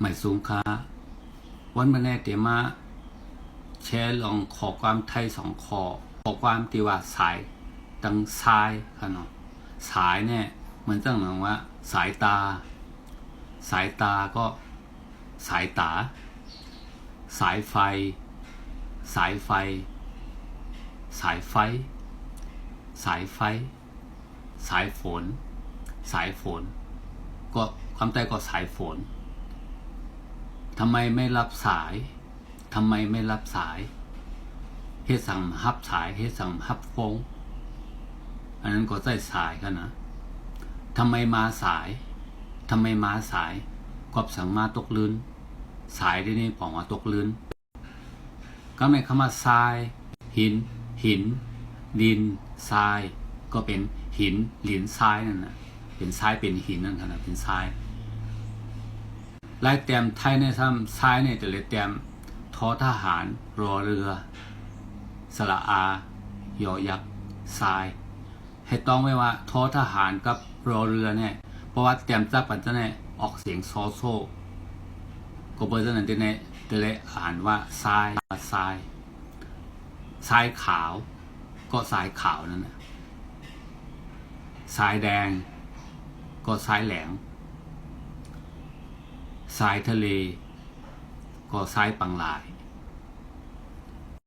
หมายสูงค้า วันมาแน่เตมาแชร์ลองขอความไทยสองขอขอความตีว่าสายตังซ้ายค่ะเนาะสายเนี่ยมันต้องหมายว่า สายตา สายตาก็สายตา สายไฟ สายไฟ สายไฟ สายไฟ สายฝน สายฝน ก็ความใต้ก็สายฝน ทำไมไม่รับสาย ทำไมไม่รับสายเฮสั่งฮับสายเฮสั่งฮับฟง อันนั้นก็ใต้สายกันนะทำไมมาสาย ทำไมมาสายกอบสังมาตกลืนสายที่นี่บอกว่าตกลืนก็ในคำว่าทราย หิน หิน ดินทราย ก็เป็นหินหลินทรายนั่นนะเป็นทรายเป็นหินนั่นนะเป็นทราย ลายแต้มไทยในซ้ำทรายเนี่ยจะเลยแต้มทอทหาร รอเรือ สระอา ยอยักษ์ทราย ให้ต้องไว้ว่าทอทหารกับรอเรือเนี่ย เพราะว่าแต้มจับปันจะเนี่ยออกเสียงซอโซก็เบอร์นั้นจะเนี่ยจะเลยอ่านว่าทรายทรายทรายขาว ก็ทรายขาวนั่นนะทรายแดง ก็ทรายแหลง ทรายทะเล ก็ทรายปังหลาย